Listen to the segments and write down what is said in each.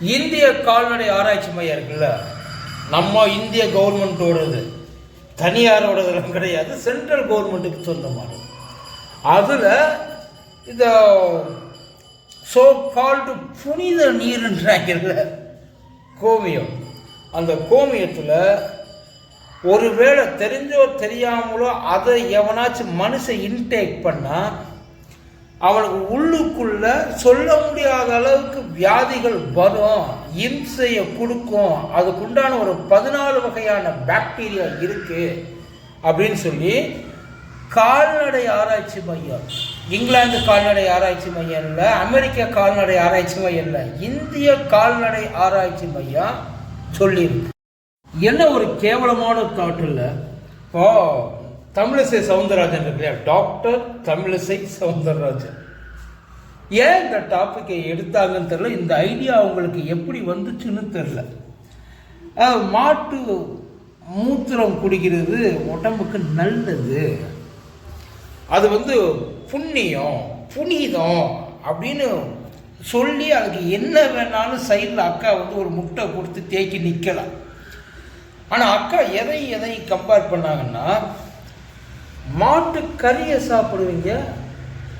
இந்திய கால்நடை ஆராய்ச்சி மையம் இருக்குல்ல? நம்ம இந்திய கவர்மெண்ட்டோடது தனியாரோடதெல்லாம் கிடையாது. சென்ட்ரல் கவர்மெண்ட்டுக்கு சொந்தமானது. அதில் இந்த ஸோ கால்டு புனித நீர்ன்றாங்கல்ல கோமியம். அந்த கோமியத்தில் ஒருவேளை தெரிஞ்சோ தெரியாமலோ அதை எவனாச்சும் மனுஷன் இன்டேக் பண்ணால் அவனுக்கு உள்ளுக்குள்ள சொல்ல முடியாத அளவுக்கு வியாதிகள் வரும் இம்சையை கொடுக்கும். அதுக்குண்டான ஒரு பதினாலு வகையான பாக்டீரியா இருக்கு அப்படின்னு சொல்லி கால்நடை ஆராய்ச்சி மையம் இங்கிலாந்து கால்நடை ஆராய்ச்சி மையம் இல்லை அமெரிக்க கால்நடை ஆராய்ச்சி மையம் இல்லை இந்திய கால்நடை ஆராய்ச்சி மையம் சொல்லியிருக்கு. என்ன ஒரு கேவலமான தாட் இல்லை? இப்போ தமிழிசை சவுந்தரராஜன் இருக்கு இல்லையா? டாக்டர் தமிழிசை சவுந்தரராஜன். ஏன் இந்த டாப்பிக்கை எடுத்தாங்கன்னு தெரில இந்த ஐடியா அவங்களுக்கு எப்படி வந்துச்சுன்னு தெரில மாட்டு மூத்திரம் குடிக்கிறது உடம்புக்கு நல்லது. அது வந்து புண்ணியம் புனிதம் அப்படின்னு சொல்லி அதுக்கு என்ன வேணாலும் சைடில் அக்கா வந்து ஒரு முட்டை கொடுத்து தேக்கி நிற்கலாம் ஆனால் அக்கா எதை எதை கம்பேர் பண்ணாங்கன்னா மாட்டு கறியை சாப்பிடுவீங்க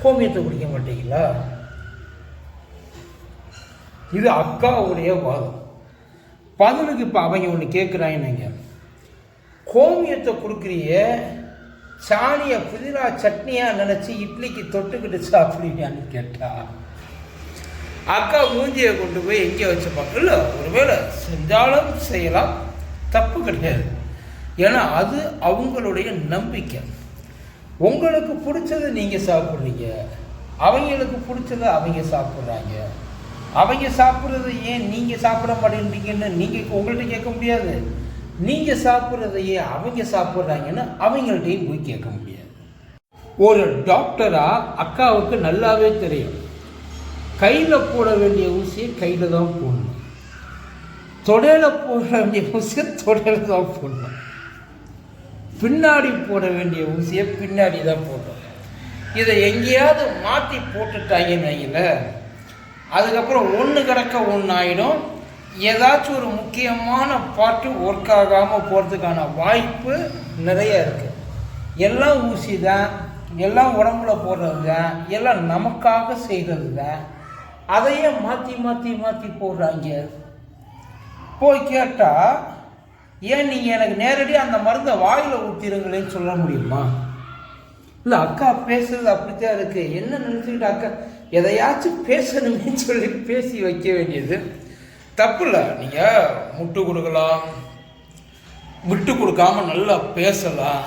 கோமியத்தை குடிக்க மாட்டீங்களா? இது அக்காவுடைய வாதம். பதிலுக்கு இப்போ அவங்க ஒன்று கேட்குறாங்க கோமியத்தை கொடுக்குறிய சாணியை புதினா சட்னியாக நினச்சி இட்லிக்கு தொட்டுக்கிட்டு சாப்பிடுவியான்னு கேட்டா அக்கா மூஞ்சியை கொண்டு போய் எங்கே வச்சுப்பாங்க. இல்லை ஒருவேளை செஞ்சாலும் செய்யலாம் தப்பு கிடையாது. ஏன்னா அது அவங்களுடைய நம்பிக்கை. உங்களுக்கு பிடிச்சதை நீங்கள் சாப்பிட்றீங்க. அவங்களுக்கு பிடிச்சத அவங்க சாப்பிட்றாங்க. அவங்க சாப்பிட்றத ஏன் நீங்கள் சாப்பிட மாட்டேன்றீங்கன்னு நீங்கள் உங்கள்கிட்ட கேட்க முடியாது. நீங்கள் சாப்பிட்றத ஏன் அவங்க சாப்பிட்றாங்கன்னு அவங்கள்ட்டையும் போய் கேட்க முடியாது. ஒரு டாக்டராக அக்காவுக்கு நல்லாவே தெரியும். கையில் போட வேண்டிய ஊசியை கையில் தான் போடணும். தொடையில் போட வேண்டிய ஊசியை தொடையில் தான் போடணும். பின்னாடி போட வேண்டிய ஊசியை பின்னாடி தான் போட்டோம். இதை எங்கேயாவது மாற்றி போட்டுட்டாங்கன்னு இல்லை அதுக்கப்புறம் ஒன்று கிடக்க ஒன்று ஆகிடும் ஏதாச்சும் ஒரு முக்கியமான பாட்டு ஒர்க் ஆகாமல் போகிறதுக்கான வாய்ப்பு நிறைய இருக்குது எல்லாம் ஊசி தான் எல்லாம் உடம்புல போடுறது தான் எல்லாம் நமக்காக செய்கிறது தான். அதையே மாற்றி மாற்றி மாற்றி போடுறாங்க. போய் கேட்டால் ஏன் நீங்கள் எனக்கு நேரடியாக அந்த மருந்தை வாயில் ஊற்றிருங்களேன்னு சொல்ல முடியுமா? இல்லை அக்கா பேசுறது அப்படித்தான் இருக்குது என்ன நினச்சிக்கிட்டு அக்கா எதையாச்சும் பேசணுமே சொல்லி பேசி வைக்க வேண்டியது. தப்பு இல்லை. நீங்கள் முட்டு கொடுக்கலாம். விட்டு கொடுக்காம நல்லா பேசலாம்.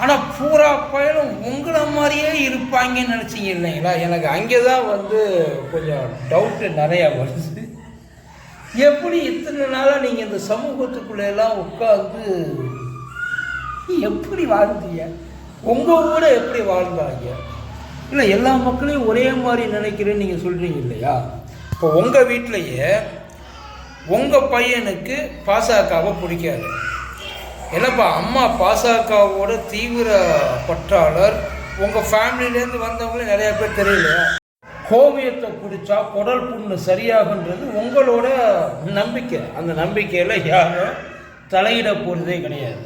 ஆனால் பூரா பயலும் உங்களை மாதிரியே இருப்பாங்கன்னு நினச்சிங்க இல்லைங்களா? எனக்கு அங்கே தான் வந்து கொஞ்சம் டவுட்டு நிறையா வருது. எப்படி இத்தனை நாளாக நீங்கள் இந்த சமூகத்துக்குள்ள எல்லாம் உட்காந்து எப்படி வாழ்ந்தீங்க? உங்கள் ஊரை எப்படி வாழ்ந்தாங்க? இல்லை எல்லா மக்களையும் ஒரே மாதிரி நினைக்கிறேன்னு நீங்கள் சொல்கிறீங்க இல்லையா? இப்போ உங்கள் வீட்டிலையே உங்கள் பையனுக்கு பாசகாவை பிடிக்காது. என்னப்பா அம்மா பாசகாவோட தீவிர பற்றாளர். உங்கள் ஃபேமிலியிலேருந்து வந்தவங்களும் நிறையா பேர் தெரியலையா? கோமியத்தை குடித்தா குடல் புண்ணு சரியாகுன்றது உங்களோட நம்பிக்கை. அந்த நம்பிக்கையில் யாரும் தலையிட போகிறதே கிடையாது.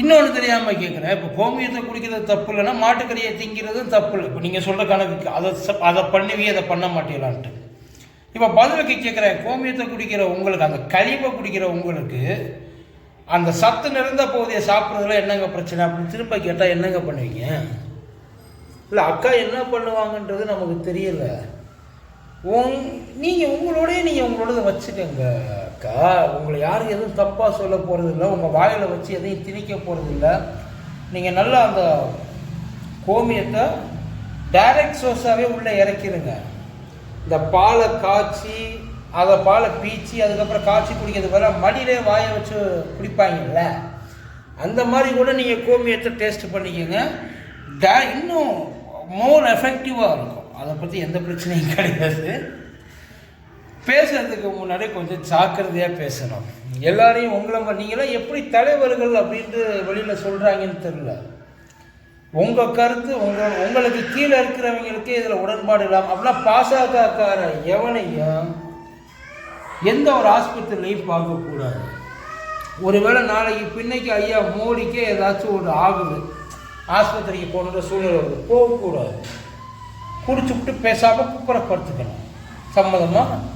இன்னொன்று தெரியாமல் கேட்குறேன் இப்போ கோமியத்தை குடிக்கிறது தப்பு இல்லைன்னா மாட்டுக்கறியை திங்கிறதும் தப்பு இல்லை. இப்போ நீங்கள் சொல்கிற கணக்குக்கு அதை அதை பண்ணுவி அதை பண்ண மாட்டீங்களான்ட்டு. இப்போ பதிலுக்கு கேட்குறேன் கோமியத்தை குடிக்கிற உங்களுக்கு அந்த கழிவை குடிக்கிற உங்களுக்கு அந்த சத்து நிறைந்த பகுதியை சாப்பிட்றதுல என்னங்க பிரச்சனை? அப்படின்னு திரும்ப கேட்டால் என்னங்க பண்ணுவீங்க? இல்லை அக்கா என்ன பண்ணுவாங்கன்றது நமக்கு தெரியல. உங் நீங்கள் உங்களோடய நீங்கள் உங்களோடத வச்சுக்கோங்க அக்கா. உங்களை யாரும் எதுவும் தப்பாக சொல்ல போகிறது இல்லை உங்கள் வாயில் வச்சு எதையும் திணிக்க போகிறது இல்லை நீங்கள் நல்லா அந்த கோமியத்தை டைரக்ட் சோர்ஸாகவே உள்ளே இறக்கிடுங்க. இந்த பாலை காய்ச்சி அதை பாலை பீச்சி அதுக்கப்புறம் காய்ச்சி குடிக்கிறது வர மடியிலே வாயை வச்சு குடிப்பாங்கல்ல. அந்த மாதிரி கூட நீங்கள் கோமியத்தை டேஸ்ட் பண்ணிக்கோங்க. டே இன்னும் மோர் எஃபெக்டிவாக இருக்கும். அதை பற்றி எந்த பிரச்சனையும் கிடையாது. பேசுகிறதுக்கு முன்னாடி கொஞ்சம் ஜாக்கிரதையாக பேசணும். எல்லாரையும் உங்களை மாதிரி நீங்களாம் எப்படி தலைவர்கள் அப்படின்ட்டு வெளியில் சொல்கிறாங்கன்னு தெரில உங்கள் கருத்து உங்கள் உங்களுக்கு கீழே இருக்கிறவங்களுக்கு இதில் உடன்பாடு இல்லாமல் அப்படின்னா பாசகக்கார எவனையும் எந்த ஒரு ஆஸ்பத்திரிலையும் பார்க்கக்கூடாது. ஒருவேளை நாளைக்கு பின்னைக்கு ஐயா மோடிக்கே ஏதாச்சும் ஒரு ஆகுது. ஆஸ்பத்திரிக்கு போகணுன்ற சூழ்நிலை வருது. போகக்கூடாது. குடிச்சுவிட்டு பேசாமல் குப்புறப்படுத்திக்கணும் சம்மதமாக